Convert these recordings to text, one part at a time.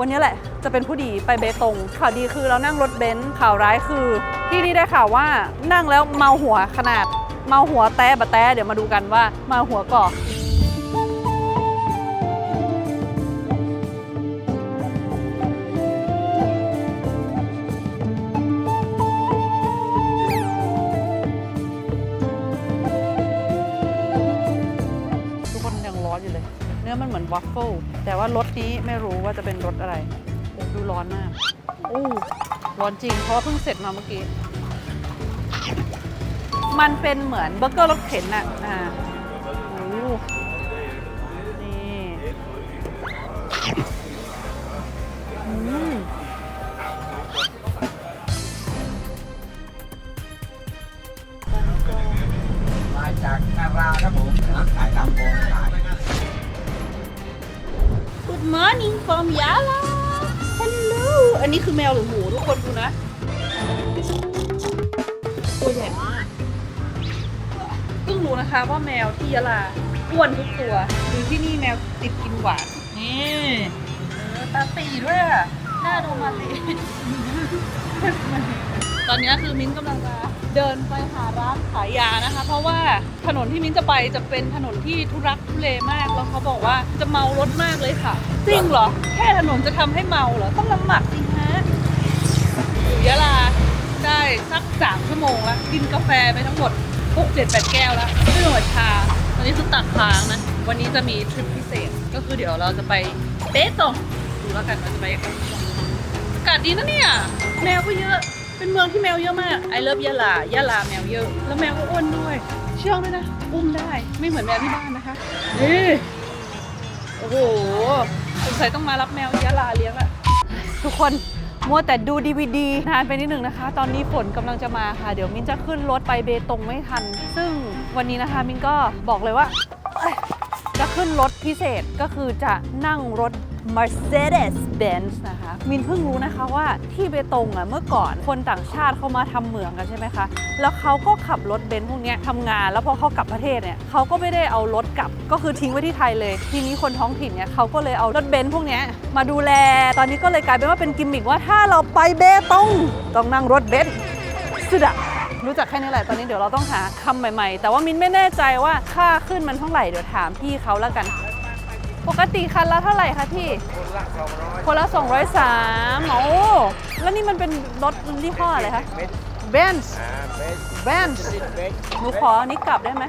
วันนี้แหละจะเป็นผู้ดีไปเบตงข่าวดีคือเรานั่งรถเบนซ์ข่าวร้ายคือ ที่นี่ได้ข่าวว่านั่งแล้วเมาหัวขนาด เมาหัวแต้บะแต้เดี๋ยวมาดูกันว่าเมาหัวก่อ วัฟเฟิลแต่ว่ารสนี้ไม่รู้ว่าจะเป็นรสอะไรโอ้ดูร้อนมากอู้ร้อนจริงเพราะว่าเพิ่งเสร็จมาเมื่อกี้ มันเป็นเหมือนเบอร์เกอร์รสเข็นอะอ่า นะคะว่าแมวที่ยะลาอ้วนทุกตัวดูที่นี่แมวติดกินหวานนี่เออตาตีด้วยอะหน้าดูมาเลยตอนนี้คือมิ้นท์กำลังจะเดินไปหาร้านขายยานะคะ เพราะว่าถนนที่มิ้นท์จะไปจะเป็นถนนที่ทุรักทุเลมาก แล้วเขาบอกว่าจะเมารถมากเลยค่ะจริงเหรอ แค่ถนนจะทำให้เมาเหรอ ต้องน้ำหมักสิฮะอยู่ยะลาได้สักสามชั่วโมงแล้วกินกาแฟไปทั้งหมด หกเจ็ดแปดแก้วแล้วไม่หมดชาตอนนี้คือตักค้างนะ วันนี้จะมีทริปพิเศษ ก็คือเดี๋ยวเราจะไปเบตงดูแล้วกันเราจะไปยังไงอากาศดีนะเนี่ย แมวก็เยอะ เป็นเมืองที่แมวเยอะมากไอเลิฟยะลายะลาแมวเยอะ แล้วแมวก็อ้วนด้วย เชื่องด้วยนะ อุ้มได้ ไม่เหมือนแมวที่บ้านนะคะ นี่ โอ้โหสงสัยต้องมารับแมวยะลาเลี้ยงอะทุกคน มัวแต่ดูดีวดีนานไปนิดหนึ่งนะคะ ตอนนี้ฝนกำลังจะมาค่ะ เดี๋ยวมินจะขึ้นรถไปเบตงไม่ทัน ซึ่งวันนี้นะคะมินก็บอกเลยว่า จะขึ้นรถพิเศษก็คือจะนั่งรถ Mercedes-Benz นะคะ มินเพิ่งรู้นะคะว่าที่เบตงอะเมื่อก่อนคนต่างชาติเขามาทำเหมืองกันใช่ไหมคะ แล้วเขาก็ขับรถเบนซ์พวกเนี้ยทำงาน แล้วพอเขากลับประเทศเนี่ยเขาก็ไม่ได้เอารถกลับ ก็คือทิ้งไว้ที่ไทยเลย ทีนี้คนท้องถิ่นเนี่ยเขาก็เลยเอารถเบนซ์พวกเนี้ยมาดูแล ตอนนี้ก็เลยกลายเป็นว่าเป็นกิมมิกว่าถ้าเราไปเบตงต้องนั่งรถเบนซ์สุดอะ รู้จักแค่นี้แหละ ตอนนี้เดี๋ยวเราต้องหาคำใหม่ๆ แต่ว่ามินไม่แน่ใจว่าค่าขึ้นมันเท่าไหร่ เดี๋ยวถามพี่เขาแล้วกัน ปกติคันละเท่าไหร่คะพี่ คนละสองร้อยคนละ203โอ้แล้วนี่มันเป็นรถยี่ห้ออะไรคะเบสเบนซ์อ่าเบสเบนซ์ซิดเบสหนูขออันนี้กลับได้ไหม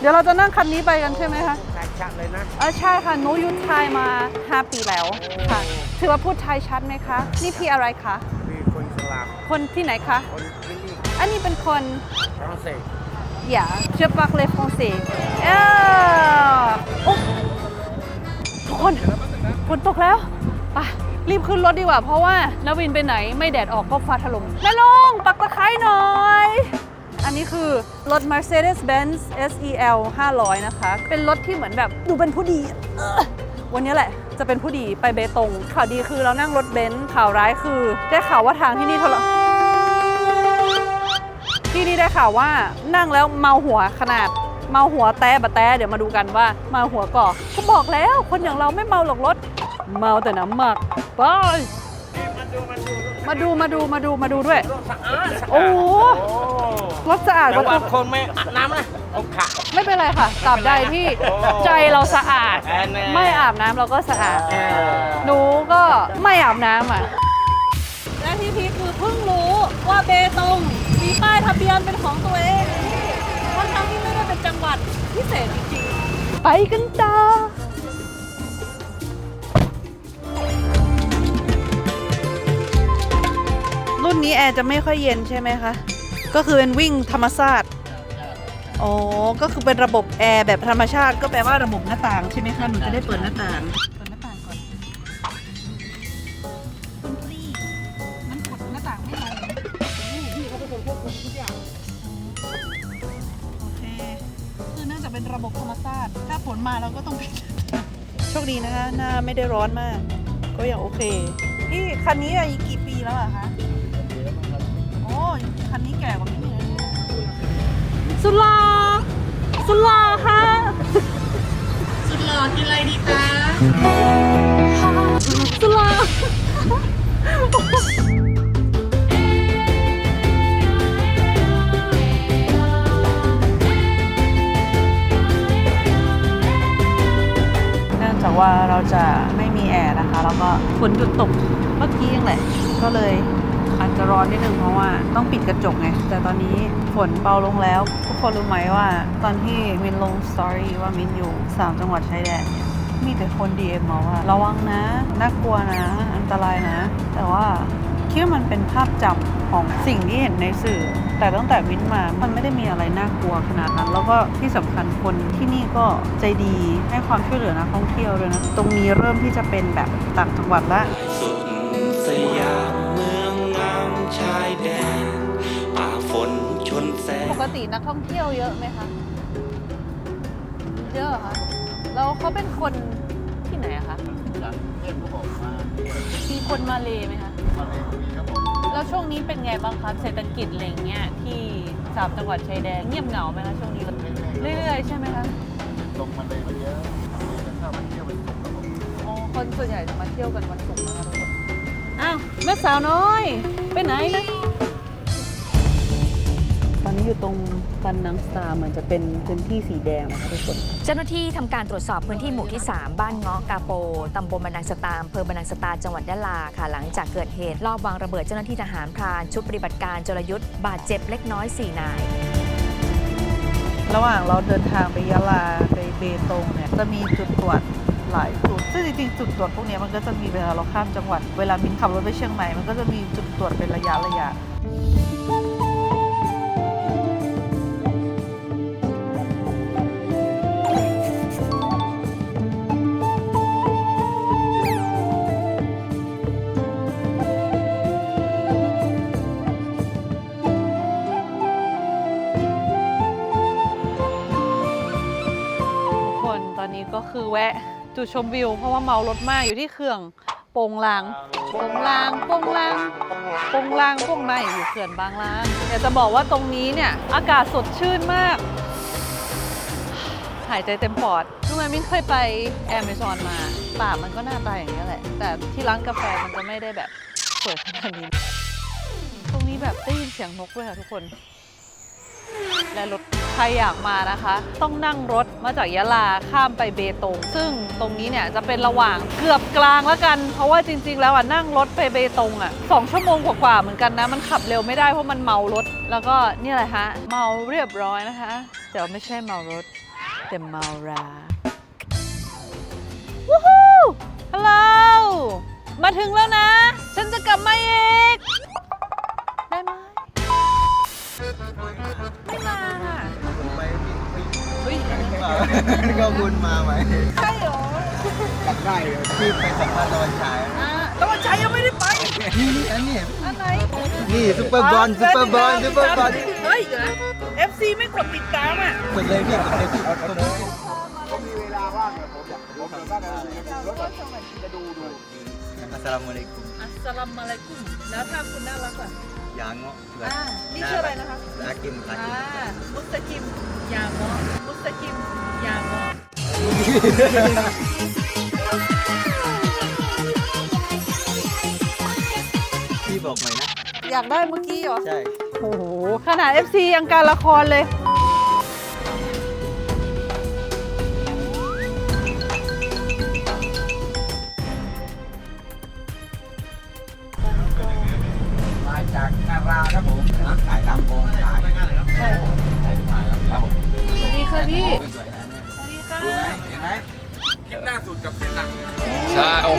เดี๋ยวเราจะนั่งคันนี้ไปกันใช่ไหมคะชัดชัดเลยนะเออใช่ค่ะหนูอยุทธไทยมา 5 ปีแล้วค่ะ ถือว่าพูดไทยชัดไหมคะ นี่พี่อะไรคะ มีคนสลามคนที่ไหนคะ คนฟิลิปอันนี้เป็นคนฝรั่งเศส อย่าเชื่อปักเลฟองเซเออโอ้ทุกคนฝนตกแล้วไปรีบขึ้นรถดีกว่า เพราะว่านาวินไปไหนไม่แดดออกก็ฟ้าถล่มแม่ลงปักตะไคร้หน่อย อันนี้คือรถ Mercedes-Benz SEL 500 นะคะ เป็นรถที่เหมือนแบบดูเป็นผู้ดี วันนี้แหละ จะเป็นผู้ดีไปเบตงข่าวดีคือเรานั่งรถเบนซ์ข่าวร้ายคือ ได้ข่าวว่าทางที่นี่ทร ที่นี่ได้ข่าวว่านั่งแล้วเมาหัวขนาดเมาหัวแต้บะแต้เดี๋ยวมาดูกันว่าเมาหัวก่อก็บอกแล้วคนอย่างเราไม่เมาหรอกรถ เมาแต่น้ำหมักไปมาดูมาดูมาดูมาดูด้วย สะอาดสะโอ้อาดโหโอ้รถสะอาดแต่กว่าว่าตัวคนไม่อาบน้ำนะเอาขะไม่เป็นไรค่ะตราบใดที่ใจเราสะอาด แน่ๆ ไม่อาบน้ำเราก็สะอาดเออหนูก็ไม่อาบน้ำอะ และที่พีคคือเพิ่งรู้ว่าเบตงมี ป้ายทะเบียนเป็นของตัวเองทั้งทั้งที่ไม่ได้เป็นจังหวัดพิเศษจริงๆ ไปกันต่อรุ่นนี้แอร์จะไม่ค่อยเย็นใช่ไหมคะ ก็คือเป็นวิ่งธรรมชาติอ๋อ ก็คือเป็นระบบแอร์แบบธรรมชาติ ก็แปลว่าระบบหน้าต่างใช่ไหมคะ หนูจะได้เปิดหน้าต่าง มาเราก็ต้องปิดโชคดีนะคะ หน้าไม่ได้ร้อนมาก ก็ยังโอเค พี่คันนี้อายุกี่ปีแล้วอะคะโอ้ยคันนี้แก่กว่าพี่เลยสุดหลาสุดหลาค่ะ สุดหล่อกินอะไรดีคะ ฮาเราจะไม่มีแอร์นะคะ แล้วก็ฝนหยุดตกเมื่อกี้เองแหละ ก็เลยอาจจะร้อนนิดนึงเพราะว่าต้องปิดกระจกไง แต่ตอนนี้ฝนเบาลงแล้ว ทุกคนรู้ไหมว่า ตอนที่มินลงสตอรี่ว่ามินอยู่ 3 จังหวัดชายแดนเนี่ยมีแต่คน DM มาว่า ระวังนะ น่ากลัวนะ อันตรายนะ แต่ว่าคิดว่ามันเป็นภาพจำของสิ่งที่เห็นในสื่อ แต่ตั้งแต่วินมา มันไม่ได้มีอะไรน่ากลัวขนาดนั้น แล้วก็ที่สำคัญคนที่นี่ก็ใจดีให้ความช่วยเหลือนักท่องเที่ยวด้วยนะ ตรงนี้เริ่มที่จะเป็นแบบต่างจังหวัดละสุดสยามเมืองงามชายแดนป่าฝนชนแสงปกตินักท่องเที่ยวเยอะไหมคะเยอะเหรอคะแล้วเขาเป็นคนที่ไหนอะคะเทพก็บอกมา มีคนมาเลไหมคะมาเลยมีครับผมแล้วช่วงนี้เป็นไงบ้างครับเศรษฐกิจอะไรอย่างเงี้ยที่สามจังหวัดชายแดนเงียบเหงาไหมคะช่วงนี้เรื่อยๆใช่ไหมคะลงมาเลยมาเยอะมีแต่ถ้ามาเที่ยวเป็นกลุ่มครับผมอ๋อคนส่วนใหญ่จะมาเที่ยวกันวันศุกร์นะคะทุกคนอ้าวแม่สาวน้อย ไปไหนนะต อนนี้อยู่ตรงปันนังสตาร์เหมือนจะเป็นพื้นที่สีแดงนะคะทุกคน เจ้าหน้าที่ทำการตรวจสอบพื้นที่หมู่ที่ 3 บ้านเงาะกาโปตำบลบันนังสตาอำเภอบันนังสตาจังหวัดยะลาค่ะ หลังจากเกิดเหตุ รอบวางระเบิดเจ้าหน้าที่ทหารพราน ชุดปฏิบัติการจรยุทธ์บาดเจ็บเล็กน้อย 4 นาย ระหว่างเราเดินทางไปยะลาไปเบตงเนี่ยจะมีจุดตรวจหลายจุดซึ่งจริงๆจุดตรวจพวกเนี้ยมันก็จะมีเวลาเราข้ามจังหวัด เวลามินขับรถไปเชียงใหม่มันก็จะมีจุดตรวจเป็นระยะระยะ ก็คือแวะจุดชมวิว เพราะว่าเมารถมากอยู่ที่เขื่องโปงลางโปงลางโปงลางโปงลางโปงในอยู่เขื่อนบางลางอยากจะบอกว่าตรงนี้เนี่ยอากาศสดชื่นมาก หายใจเต็มปอดรู้ไหมมิ้นเคยไปแอม z ซอนมาป่ามันก็หน้าตาอย่างนี้แหละ แต่ที่ร้านกาแฟมันจะไม่ได้แบบสวยขนาดนี้ ตรงนี้แบบได้ยินเสียงนกด้วยค่ะทุกคน และรถใครอยากมานะคะ ต้องนั่งรถมาจากยะลาข้ามไปเบตง ซึ่งตรงนี้เนี่ยจะเป็นระหว่างเกือบกลางแล้วกัน เพราะว่าจริง ๆ แล้วอะนั่งรถไปเบตงอะสองชั่วโมงกว่าๆเหมือนกันนะ มันขับเร็วไม่ได้เพราะมันเมารถ แล้วก็นี่แหละฮะเมาเรียบร้อยนะคะแต่ไม่ใช่เมารถ แต่เมาราวู้ฮู้ฮัลโหลมาถึงแล้วนะ ฉันจะกลับมาอีก ก็บุญมาไหมใช่เหรอกลับได้เลยที่ไปสัมภาษณ์ตะวันฉายอ่าตะวันชัยยังไม่ได้ไป นี่นี่อันนี้อันไหนนี่ซุปเปอร์บอลซุปเปอร์บอลซุปเปอร์บอลเฮ้ยเดี๋ยวนะ FC ไม่กดติดตามอะกดเลยพี่กดเลยพี่เอาตัวนี้ผมมีเวลาว่างเนี่ยผมอยากดูผมก็รถจะดูดูอัสสลามุอะลัยกุมอัสสลามุอะลัยกุมแล้วถ้าคุณน่ารักอะยางเงาะอ่านี่ชื่ออะไรนะคะอากิมอาอ่ากิมมุสตากิมยามอมุสตากิม ยามอพี่บอกหน่อยนะ อยากได้เมื่อกี้เหรอ ใช่ โอ้โห ขนาด FC ยังการละครเลย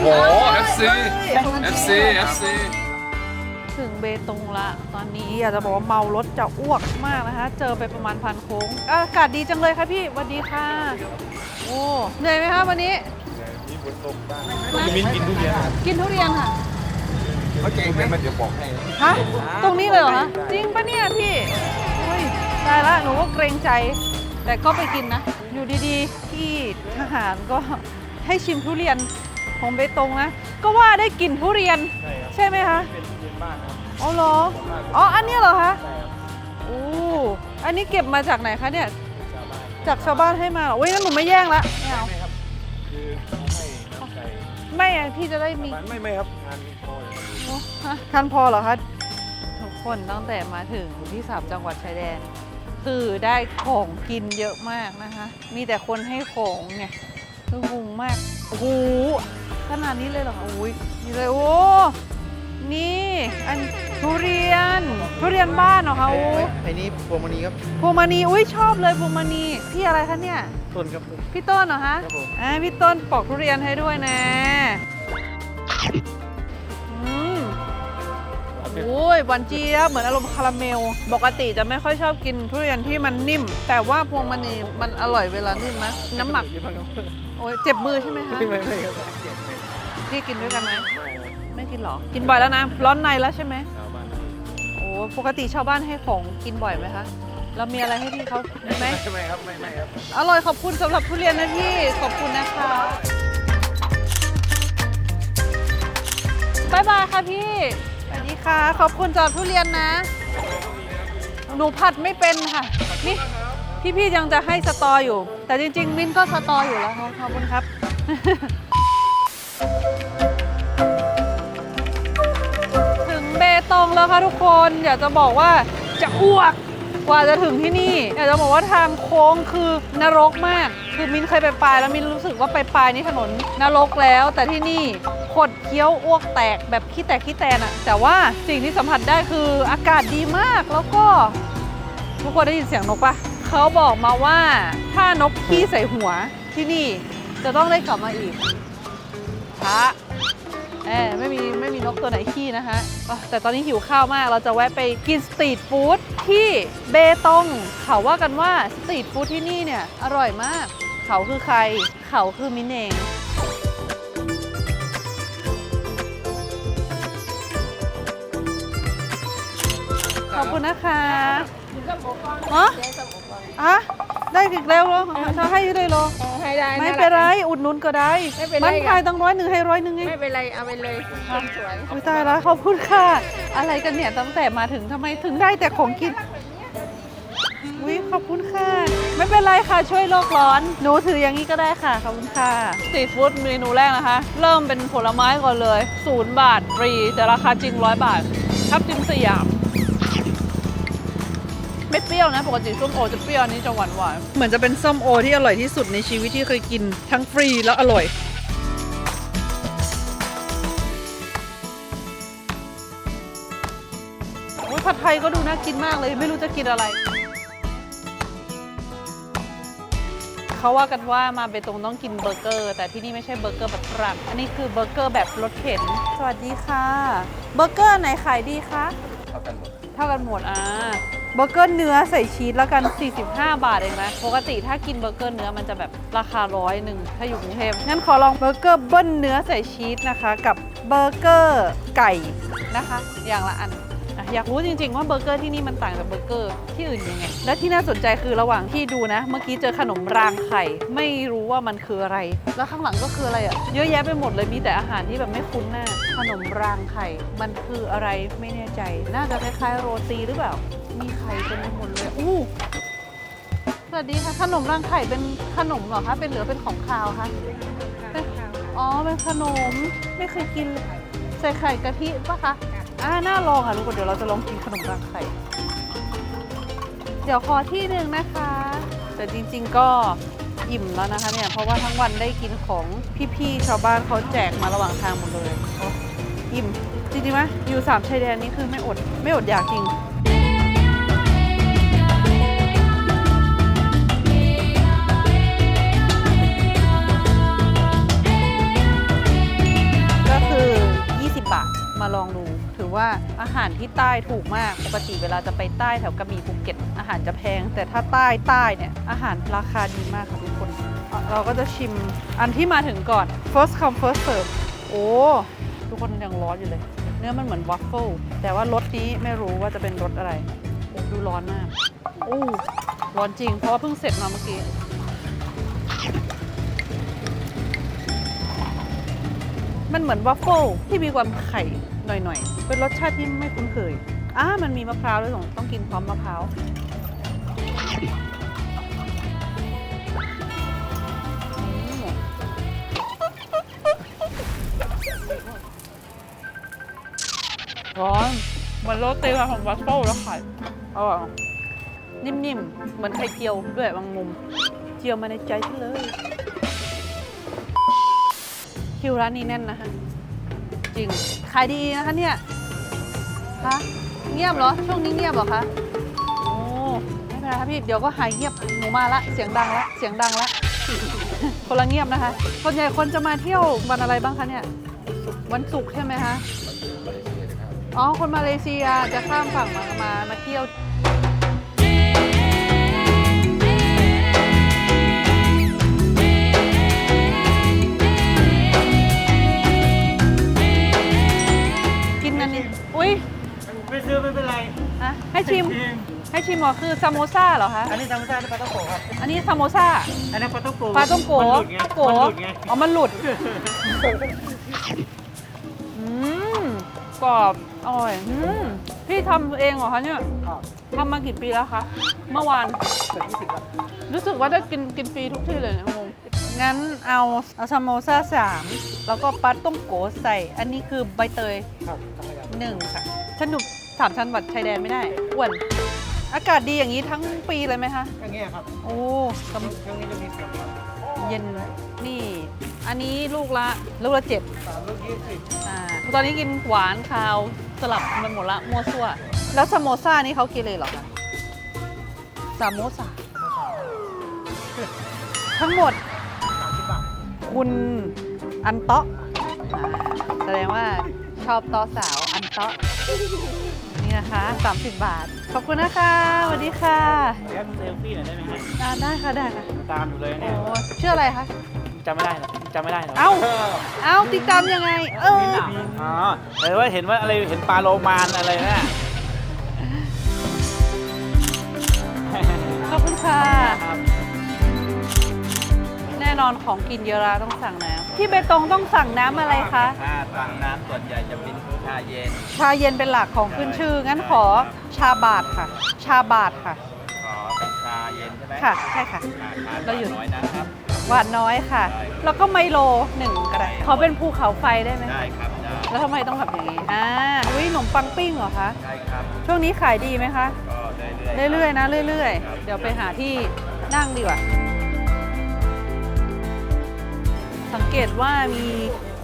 โอ้โห FC FC FC ถึงเบตงละ ตอนนี้อยากจะบอกว่าเมารถจะอ้วกมากนะคะ เจอไปประมาณพันโค้ง อากาศดีจังเลยค่ะพี่สวัสดีค่ะ โอ้เหนื่อยไหมคะวันนี้มิ้นกินทุเรียนกินทุเรียนค่ะเขาเก่งไหมมันเดี๋ยวบอกให้ฮะตรงนี้เลยเหรอคะจริงปะเนี่ยพี่อุ้ยได้ละหนูก็เกรงใจ แต่ก็ไปกินนะ อยู่ดีๆ ที่ทหารก็ให้ชิมทุเรียน ของเบตงนะ ก็ว่าได้กลิ่นทุเรียนใช่ไหมคะเป็นทุเรียนบ้านครับอ๋อเหรออ๋ออันเนี้ยเหรอคะโอ้อันนี้เก็บมาจากไหนคะเนี่ยจากชาวบ้านให้มาเหรออุ้ยงั้นหนูไม่แย่งละไม่เอาไม่อะพี่จะได้มีไม่ไม่ครับงานพออยู่โอ้ฮะทันพอเหรอคะทุกคนตั้งแต่มาถึงที่สามจังหวัดชายแดน คือได้ของกินเยอะมากนะคะ มีแต่คนให้ของเนี่ย คืองงมาก โอ้โห ขนาดนี้เลยเหรอคะอุ้ยนี่เลย โอ้ นี่ อันทุเรียน ทุเรียนบ้านเหรอคะโอ้ไอ้นี่พวงมณีครับพวงมณี อุ้ยชอบเลยพวงมณี พี่อะไรคะเนี่ย ต้นครับผมพี่ต้นเหรอคะครับผม อ่าพี่ต้นปอกทุเรียนให้ด้วยนะอืม โอ้ยหวานเจี๊ยบเหมือนอารมณ์คาราเมล ปกติจะไม่ค่อยชอบกินทุเรียนที่มันนิ่ม แต่ว่าพวงมณีมันอร่อยเวลานิ่มนะน้ำหมักยี่ห้อครับโอ้ยเจ็บมือใช่ไหมคะไม่ไม่ไม่ครับพี่กินด้วยกันไหมไม่กินเหรอ กินบ่อยแล้วนะ ร้อนในแล้วใช่ไหมชาวบ้านโอ้ปกติชาวบ้านให้ของกินบ่อยไหมคะเรามีอะไรให้พี่เขามีไหมไม่ไม่ครับไม่ไม่ครับอร่อยขอบคุณสำหรับทุเรียนนะพี่ขอบคุณนะคะบายบายค่ะพี่ส วัสดีค่ะ ขอบคุณสำหรับทุเรียนนะ หนูผัดไม่เป็นค่ะ นี่พี่ๆยังจะให้สตออยู่ แต่จริง ๆ มิ้นก็สตออยู่แล้วค่ะขอบคุณครับถึงเบตงแล้วค่ะทุกคนอยากจะบอกว่าจะอ้วกกว่าจะถึงที่นี่อยากจะบอกว่าทางโค้งคือนรกมาก คือมินเคยไปปลายแล้วมินรู้สึกว่าไปปลายนี่ถนนนรกแล้ว แต่ที่นี่ คี้ยวอ้วกแตกแบบขี้แตกขี้แตนอะแต่ว่าสิ่งที่สัมผัสได้คืออากาศดีมากแล้วก็ ทุกคนได้ยินเสียงนกปะเขาบอกมาว่าถ้านกขี้ใส่หัวที่นี่จะต้องได้กลับมาอีกช้าแอบไม่มีไม่มีนกตัวไหนขี้นะคะอะแต่ตอนนี้หิวข้าวมาก เราจะแวะไปกินสตรีทฟู้ดที่เบตง เขาว่ากันว่าสตรีทฟู้ดที่นี่เนี่ยอร่อยมาก เขาคือใคร เขาคือมินเอง อบคุณนะคะฮะอะได้อีกแล้วเหรอจะให้ได้เหรอให้ได้ไม่ะเป็นไรอุดหนุนก็ได้ไม่เป็นไรมันขายตั้งร้อยหนึ่งให้ร้อยหนึ่งไงไม่เป็นไรเอาไปเลยคนสวยอุ้ยตายแล้วขอบคุณค่ะ อะไรกันเนี่ยตั้งแต่มาถึงทำไมถึงได้แต่ของกินอุ้ยขอบคุณค่ะ ไม่เป็นไรค่ะช่วยโลกร้อน หนูถืออย่างนี้ก็ได้ค่ะขอบคุณค่ะสตรีทฟู้ดเมนูแรกนะคะ เริ่มเป็นผลไม้ก่อนเลยศูนย์บาทฟรีแต่ราคาจริงร้อยบาททับทิมสยาม ไม่เปรี้ยวนะ ปกติส้มโอจะเปรี้ยวอันนี้จะหวานหวานๆเหมือนจะเป็นส้มโอที่อร่อยที่สุดในชีวิตที่เคยกินทั้งฟรีแล้วอร่อยโอ้ยผัดไทยก็ดูน่ากินมากเลย ไม่รู้จะกินอะไร เขาว่ากันว่ามาเบตงต้องกินเบอร์เกอร์ แต่ที่นี่ไม่ใช่เบอร์เกอร์แบบฝรั่งอันนี้คือเบอร์เกอร์แบบรถเข็น สวัสดีค่ะ เบอร์เกอร์ไหนขายดีคะ เท่ากันหมด เท่ากันหมดอ่า เบอร์เกอร์เนื้อใส่ชีสแล้วกัน 45 บาทเองนะปกติถ้ากินเบอร์เกอร์เนื้อมันจะแบบราคาร้อยหนึ่งถ้าอยู่กรุงเทพงั้นขอลองเบอร์เกอร์เบิ้ลเนื้อใส่ชีสนะคะ กับเบอร์เกอร์ไก่นะคะ อย่างละอัน อะอยากรู้จริงๆว่าเบอร์เกอร์ที่นี่มันต่างจากเบอร์เกอร์ที่อื่นยังไง และที่น่าสนใจคือระหว่างที่ดูนะ เมื่อกี้เจอขนมรางไข่ ไม่รู้ว่ามันคืออะไร แล้วข้างหลังก็คืออะไรอะเยอะแยะไปหมดเลยมีแต่อาหารที่แบบไม่คุ้นหน้า ขนมรางไข่ มันคืออะไรไม่แน่ใจ น่าจะคล้ายๆโรตีหรือเปล่า มีไข่เต็มไปหมดเลย อู้สวัสดีค่ะ ขนมรางไข่เป็นขนมเหรอคะ เป็นเหลือเป็นของคาวคะเป็นอ๋อ เป็นขนม ไม่เคยกินเลย ใส่ไข่กะทิปะคะ อ่าน่าลองค่ะทุกคนเดี๋ยวเราจะลองกินขนมรางไข่ เดี๋ยวขอที่หนึ่งนะคะ แต่จริง ๆก็อิ่มแล้วนะคะเนี่ย เพราะว่าทั้งวันได้กินของพี่ๆชาวบ้านเขาแจกมาระหว่างทางหมดเลยอ,อิ่มจริงๆไหมอยู่สามชายแดนนี้คือไม่อด ไม่อดอยากจริงก็คือ 20 บาทมาลองดู ว่าอาหารที่ใต้ถูกมาก ปกติเวลาจะไปใต้แถวกระบี่ภูเก็ตอาหารจะแพง แต่ถ้าใต้ใต้เนี่ยอาหารราคาดีมากค่ะทุกคน เราก็จะชิมอันที่มาถึงก่อน first come first serve โอ้ทุกคนยังร้อนอยู่เลย เนื้อมันเหมือนวัฟเฟิลแต่ว่ารสนี้ไม่รู้ว่าจะเป็นรสอะไรดูร้อนมากโอ้ร้อนจริงเพราะว่าเพิ่งเสร็จมาเมื่อกี้มันเหมือนวัฟเฟิลที่มีความไข่ หน่อยๆ เป็นรสชาติที่ไม่คุ้นเคยอ่ามันมีมะพร้าวด้วยต้องต้องกินพร้อมมะพร้าวร้อนเหมือนโรตีมาของวัฟเฟิลแล้วไข่อร่อยนิ่มๆ เหมือนไข่เจียวด้วยบางมุม เจียวมาในใจฉันเลย คิวร้านนี้แน่นนะคะ จริง ขายดีนะคะเนี่ยคะเงียบเหรอ ช่วงนี้เงียบเหรอคะ โอ้ไม่เป็นไรครับพี่ เดี๋ยวก็หายเงียบ หนูมาละ เสียงดังละ เสียงดังละ คนละเงียบนะคะ ส่วนใหญ่คนจะมาเที่ยววันอะไรบ้างคะเนี่ย วันศุกร์ใช่ไหมคะ อ๋อ คนมาเลเซียจะข้ามฝั่งมา มา มาเที่ยว อุ้ยไม่ซื้อไม่เป็นไรอะให้ชิม ให้ชิมเหรอคือซามโมซ่าเหรอคะ อันนี้ธรรมชาติปลาต้องโกะครับ อันนี้ซามโมซ่า อันนั้นปลาต้องโกะปลาต้องโกมันหลุดไงโกมันหลุดไง อ๋อ มันหลุด อืมกรอบอร่อยอืมพี่ทำเองเหรอคะเนี่ยทำมากี่ปีแล้วคะ เมื่อวาน เกือบยี่สิบแล้วรู้สึกว่าได้กินกินฟรีทุกที่เลยเนี่ยงง งั้นเอาเอาซามโมซ่าสามแล้วก็ปลาต้มโกใส่ อันนี้คือใบเตยครับธรรมดาหนึ่งค่ะฉันอยู่สามชั้นวัดชายแดนไม่ได้อ้วนอากาศดีอย่างนี้ทั้งปีเลยไหมคะ อย่างเงี้ยครับโอ้กำช่วงนี้จะมีฝนครับเย็นนี่ อันนี้ลูกละลูกละเจ็ดสามลูกยี่สิบอ่าตอนนี้กินหวานคาวสลับมันหมดละมั่วซั่ว แล้วสโมซ่านี่เขากินเลยเหรอคะสามโมซ่าทั้งหมดสามสิบบาท คุณอันเตาะอ่าแสดงว่าชอบเตาะสาวอันเตาะนี่นะคะ 30 บาท ขอบคุณนะคะสวัสดีค่ะเดี๋ยวเซลฟี่หน่อยได้ไหมฮะอ่าได้ค่ะได้ค่ะตามอยู่เลยโอ้เนี่ยชื่ออะไรคะจำไม่ได้หรอกจำไม่ได้หรอกเอ้าเอ้าติดตามยังไง เอออ๋อแต่ว่าเห็นว่าอะไรเห็นปลาโลมานอะไรน่ะขอบคุณค่ะครับแน่นอนของกินเยอะแล้วต้องสั่งน้ำที่เบตงต้องสั่งน้ำอะไรคะ ถ้าสั่งน้ำส่วนใหญ่จะเป็นชาเย็นชาเย็นเป็นหลักของขึ้นชื่อ งั้นขอชาบาทค่ะ ชาบาทค่ะ ขอเป็นชาเย็นใช่ไหมค่ะ ใช่ค่ะ อ่าทานเราอยู่น้อยนะครับ หวานน้อยค่ะแล้วก็ไมโลหนึ่งก็ได้ขอเป็นภูเขาไฟได้ไหมได้ครับได้แล้วทำไมต้องแบบอย่างนี้อ่าอุ้ยขนมปังปิ้งเหรอคะใช่ครับช่วงนี้ขายดีไหมคะ ก็เรื่อยๆเรื่อยๆนะเรื่อยๆ เดี๋ยวไปหาที่นั่งดีกว่า สังเกตว่ามี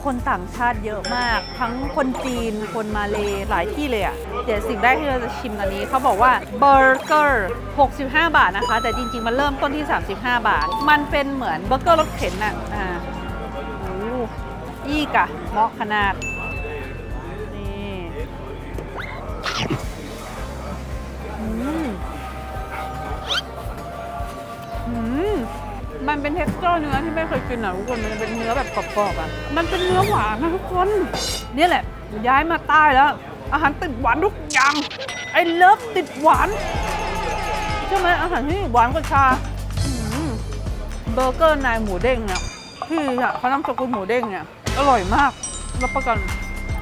คนต่างชาติเยอะมาก ทั้งคนจีนคนมาเลหลายที่เลยอะ่ะเดี๋ยวสิ่งแรกที่เราจะชิมอันนี้เขาบอกว่าเบอร์เกอร์65 บาทนะคะ แต่จริงๆ มันเริ่มต้นที่ 35 บาท มันเป็นเหมือนเบอร์เกอร์รถเข็นน่ะอ่าโอ้อีกอะเหมาะขนาด มันเป็น t e x t อร์เนื้อที่ไม่เคยกินอะทุกคนมันเป็นเนื้อแบบกรอบๆอะมันเป็นเนื้อหวานนะทุกคนนี่แหละ ย้ายมาใต้แล้ว อาหารติดหวานทุกอย่างไอ้เลิฟติดหวานใช่ไหมอาหารที่หวานกว่าชาเบอร์เกอร์นายหมูเด้งเนี่ยพี่อะเขานำสกุลหมูเด้งเนี่ยอร่อยมากรับประกัน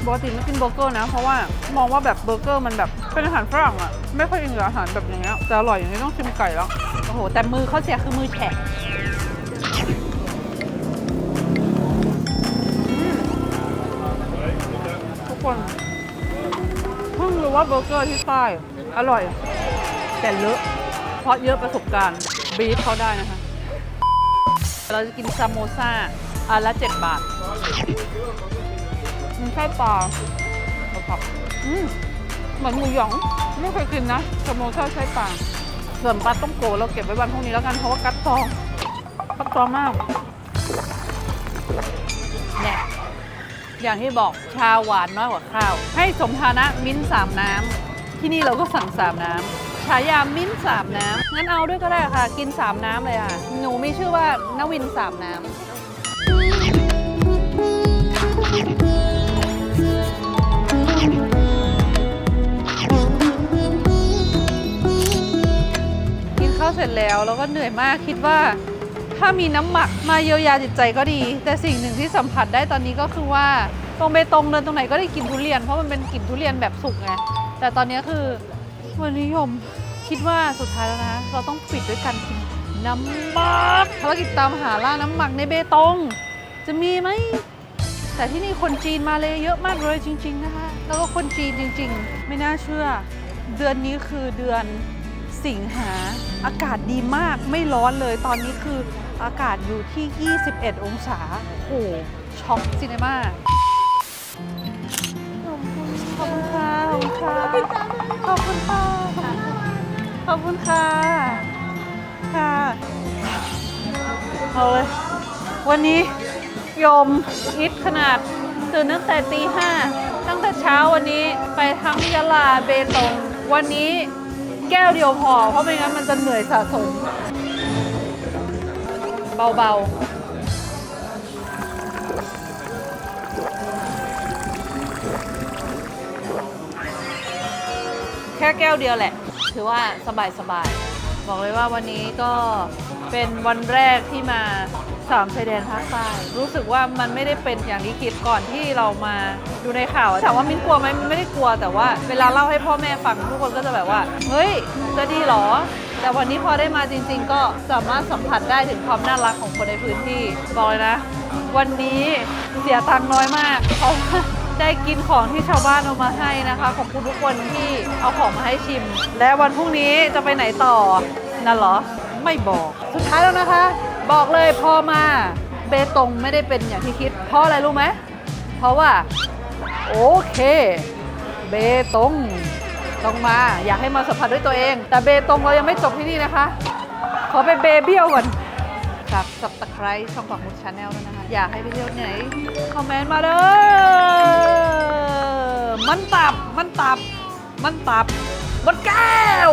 ปกติไม่กินเบอร์เกอร์นะ เพราะว่ามองว่าแบบเบอร์เกอร์มันแบบเป็นอาหารฝรั่งอะไม่ค่อยอินกับอาหารแบบอย่างเงี้ยแต่อร่อยอย่างนี้ต้องชิมไก่แล้ว โอ้โห แต่มือเขาเสียคือมือแฉะ คนเพิ่งรู้ว่าเบอร์เกอร์ที่ใต้อร่อย แต่เลอะเพราะเยอะประสบการณ์บีฟเขาได้นะคะ เราจะกินซามโมซาอันละ7บาทมันไส้ปลาเอาผักอืมเหมือนหมูหยอง ไม่เคยกินนะซามโมซาไส้ปลาส่วนปลาต้มโกเราเก็บไว้วันพรุ่งนี้แล้วกันเพราะว่ากัดตองกัดตองมาก อย่างที่บอกชาหวานน้อยกว่าข้าว ให้สมฐานะมิ้นท์สามน้ำที่นี่เราก็สั่งสามน้ำฉายามิ้นท์สามน้ำงั้นเอาด้วยก็ได้ค่ะ กินสามน้ำเลยค่ะ หนูมีชื่อว่านวินสามน้ำกินข้าวเสร็จแล้วแล้วก็เหนื่อยมากคิดว่า ถ้ามีน้ำหมักมาเยียวยาจิตใจก็ดี แต่สิ่งหนึ่งที่สัมผัสได้ตอนนี้ก็คือว่าตรงเบตงเดินตรงไหนก็ได้กินทุเรียนเพราะมันเป็นกลิ่นทุเรียนแบบสุกไงแต่ตอนนี้คือวันนิยมคิดว่าสุดท้ายแล้วนะ เราต้องปิดด้วยการกินน้ำหมักภารกิจตามหาล่าน้ำหมักในเบตง จะมีไหมแต่ที่นี่คนจีนมาเลยเยอะมากเลยจริง ๆนะคะ แล้วก็คนจีนจริง ๆ ไม่น่าเชื่อ เดือนนี้คือเดือนสิงหาอากาศดีมากไม่ร้อนเลยตอนนี้คือ อากาศอยู่ที่ 21 องศา โอ้โห ช็อกซินีมาขอบคุณขอบคุณค่ะ ขอบคุณค่ะ ขอบคุณค่ะ ขอบคุณค่ะ ค่ะ เอาเลย วันนี้โยมอิดขนาด ตื่นตั้งแต่ตีห้า ตั้งแต่เช้าวันนี้ไปทั้งยะลาเบตง วันนี้แก้วเดียวพอ เพราะไม่งั้นมันจะเหนื่อยสะสม เบาๆ แค่แก้วเดียวแหละ ถือว่าสบายสบายๆบอกเลยว่าวันนี้ก็เป็นวันแรกที่มาสามชายแดนภาคใต้รู้สึกว่ามันไม่ได้เป็นอย่างที่คิดก่อนที่เรามาดูในข่าวถามว่ามิ้นกลัวไหมมินไม่ได้กลัวแต่ว่า เวลาเล่าให้พ่อแม่ฟังทุกคนก็จะแบบว่า เฮ้ยจะดีหรอ แต่วันนี้พอได้มาจริง ๆ ก็สามารถสัมผัสได้ถึงความน่ารักของคนในพื้นที่บอกเลยนะ วันนี้เสียตังค์น้อยมากเพราะว่าได้กินของที่ชาวบ้านเอามาให้นะคะ ขอบคุณทุกคนที่เอาของมาให้ชิม และวันพรุ่งนี้จะไปไหนต่อนั่นเหรอ ไม่บอกสุดท้ายแล้วนะคะ บอกเลยพอมาเบตงไม่ได้เป็นอย่างที่คิด เพราะอะไรรู้ไหมเพราะว่า โอเค เบตง ต้องมา อยากให้มาสัมผัสด้วยตัวเอง แต่เบตงเรายังไม่จบที่นี่นะคะ ขอไปเบเบี้ยวก่อนฝากสับตะไคร้ช่องปักหมุดชาแนลด้วยนะคะ อยากให้ไปเที่ยวที่ไหน คอมเมนต์มาเด้อมันตับ มันตับ มันตับ มันแก้ว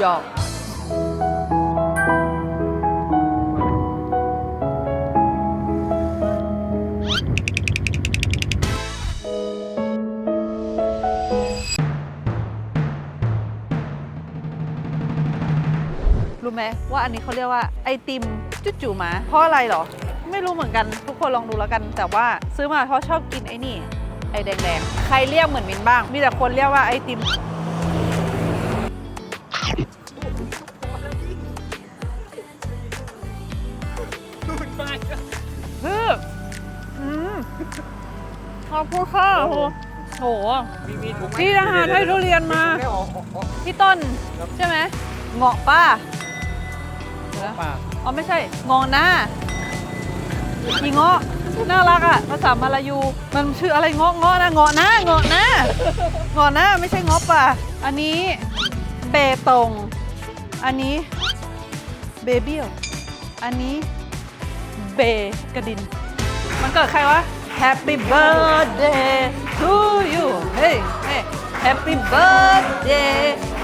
หยอก ว่าอันนี้เขาเรียกว่าไอติมจุ๊จูหมา เพราะอะไรเหรอ ไม่รู้เหมือนกันทุกคนลองดูแล้วกัน แต่ว่าซื้อมาเพราะชอบกินไอ้นี่ไอแดงๆ ใครเรียกเหมือนมินบ้าง มีแต่คนเรียกว่าไอติมคืออืมขอบคุณค่ะโหโหพี่ทหารให้ทุเรียนมา พี่ต้น ใช่ไหมเงาะป้าเดี๋ยวนะ ป่าอ๋อไม่ใช่ งอหน้าพี่เงาะน่ารักอะภาษามาลายูมันชื่ออะไรเงาะเงาะนะเงาะหน้าเงาะหน้าเงาะหน้าไม่ใช่เงาะป่าอันนี้เบตงอันนี้เบเบี้ยวอันนี้เบกระดิน มันเกิดใครวะ Happy birthday to you เฮ้ยเฮ้ย Happy birthday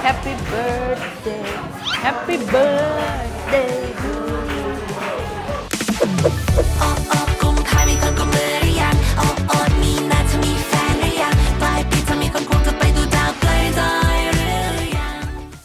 Happy birthday Happy birthday to you